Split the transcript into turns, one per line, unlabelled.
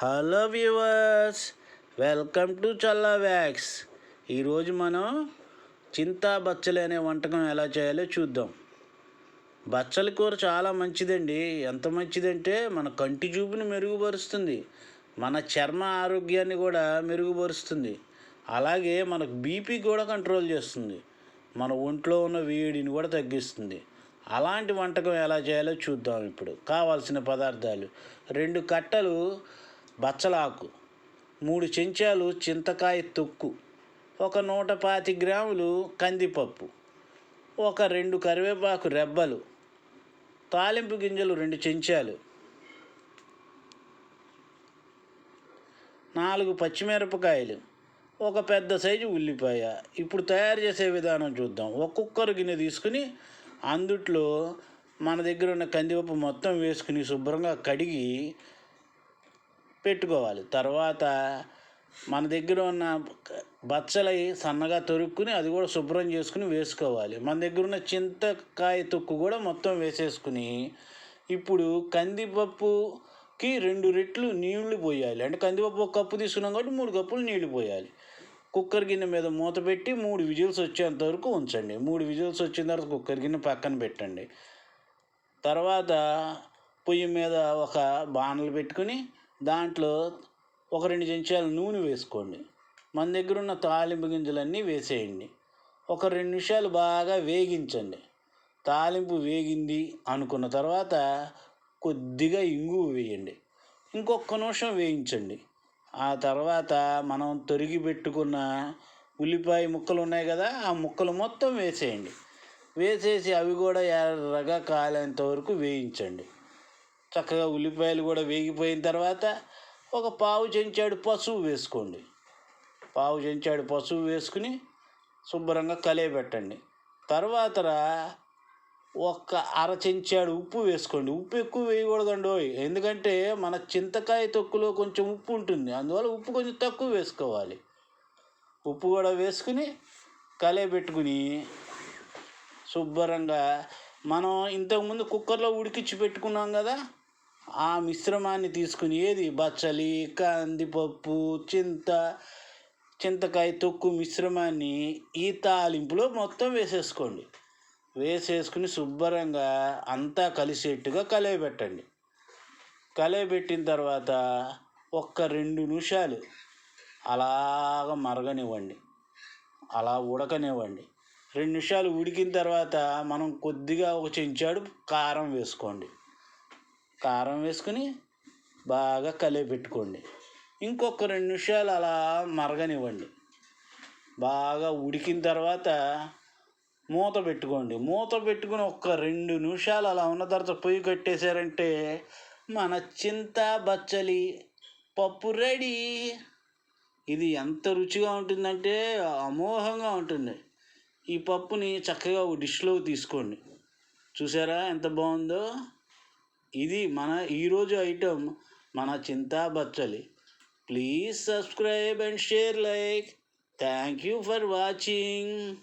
Hello viewers welcome to Challa wax. ఈరోజు మనం చింతా బచ్చలి అనే వంటకం ఎలా చేయాలో చూద్దాం. బచ్చలి కూర చాలా మంచిదండి. ఎంత మంచిదంటే మన కంటి చూపుని మెరుగుపరుస్తుంది. మన చర్మ ఆరోగ్యాన్ని కూడా మెరుగుపరుస్తుంది. అలాగే మనకు బీపీ కూడా కంట్రోల్ చేస్తుంది. మన ఒంట్లో ఉన్న వేడిని కూడా తగ్గిస్తుంది. అలాంటి వంటకం ఎలా చేయాలో చూద్దాం ఇప్పుడు. కావాల్సిన పదార్థాలు. రెండు కట్టలు బచ్చలాకు మూడు చెంచాలు చింతకాయ తొక్కు ఒక నూట పాతి గ్రాములు కందిపప్పు ఒక రెండు కరివేపాకు రెబ్బలు తాలింపు గింజలు రెండు చెంచాలు నాలుగు పచ్చిమిరపకాయలు ఒక పెద్ద సైజు ఉల్లిపాయ. ఇప్పుడు తయారు చేసే విధానం చూద్దాం. ఒక్కొక్కరు గిన్నె తీసుకుని అందుట్లో మన దగ్గర ఉన్న కందిపప్పు మొత్తం వేసుకుని శుభ్రంగా కడిగి పెట్టుకోవాలి. తర్వాత మన దగ్గర ఉన్న బచ్చలై సన్నగా తొరుక్కుని అది కూడా శుభ్రం చేసుకుని వేసుకోవాలి. మన దగ్గర ఉన్న చింతకాయ తొక్కు కూడా మొత్తం వేసేసుకుని ఇప్పుడు కందిపప్పుకి రెండు రెట్లు నీళ్ళు పోయాలి. అంటే కందిపప్పు ఒక కప్పు తీసుకున్నాం కాబట్టి మూడు కప్పులు నీళ్ళు పోయాలి. కుక్కర్ గిన్నె మీద మూత పెట్టి మూడు విజిల్స్ వచ్చేంత వరకు ఉంచండి. మూడు విజిల్స్ వచ్చిన తర్వాత కుక్కర్ గిన్నె పక్కన పెట్టండి. తర్వాత పొయ్యి మీద ఒక బాణలు పెట్టుకుని దాంట్లో ఒక రెండు చెంచాలు నూనె వేసుకోండి. మన దగ్గర ఉన్న తాలింపు గింజలన్నీ వేసేయండి. ఒక రెండు నిమిషాలు బాగా వేగించండి. తాలింపు వేగింది అనుకున్న తర్వాత కొద్దిగా ఇంగు వేయండి. ఇంకొక నిమిషం వేయించండి. ఆ తర్వాత మనం తొరిగి పెట్టుకున్న ఉల్లిపాయ ముక్కలు ఉన్నాయి కదా ఆ ముక్కలు మొత్తం వేసేయండి. వేసేసి అవి కూడా ఎర్రగా కాలేంత వరకు వేయించండి. చక్కగా ఉల్లిపాయలు కూడా వేగిపోయిన తర్వాత ఒక పావు చెంచాడు పసుపు వేసుకోండి. పావు చెంచాడు పసుపు వేసుకుని శుభ్రంగా కలియబెట్టండి. తర్వాత ఒక్క అర చెంచాడు ఉప్పు వేసుకోండి. ఉప్పు ఎక్కువ వేయకూడదండి ఎందుకంటే మన చింతకాయ తొక్కులో కొంచెం ఉప్పు ఉంటుంది. అందువల్ల ఉప్పు కొంచెం తక్కువ వేసుకోవాలి. ఉప్పు కూడా వేసుకుని కలియబెట్టుకుని శుభ్రంగా మనం ఇంతకుముందు కుక్కర్లో ఉడికించి పెట్టుకున్నాం కదా ఆ మిశ్రమాన్ని తీసుకుని ఏది? బచ్చలి కందిపప్పు చింత చింతకాయ తొక్కు మిశ్రమాన్ని ఈ తాలింపులో మొత్తం వేసేసుకోండి. వేసేసుకుని శుభ్రంగా అంతా కలిసేట్టుగా కలయబెట్టండి. కలయబెట్టిన తర్వాత ఒక్క రెండు నిమిషాలు అలాగ మరగనివ్వండి. అలా ఉడకనివ్వండి. రెండు నిమిషాలు ఉడికిన తర్వాత మనం కొద్దిగా ఒక చెంచాడు కారం వేసుకోండి. కారం వేసుకుని బాగా కలిపెట్టుకోండి ఇంకొక రెండు నిమిషాలు అలా మరగనివ్వండి. బాగా ఉడికిన తర్వాత మూత పెట్టుకోండి. మూత పెట్టుకుని ఒక రెండు నిమిషాలు అలా ఉన్న తర్వాత పొయ్యి కట్టేశారంటే మన చింత బచ్చలి పప్పు రెడీ. ఇది ఎంత రుచిగా ఉంటుందంటే అమోఘంగా ఉంటుంది. ఈ పప్పుని చక్కగా ఒక డిష్లో తీసుకోండి. చూసారా ఎంత బాగుందో? ఇది మన ఈరోజు ఐటమ్ మన చింతా బచ్చలి. Please subscribe and share like thank you for watching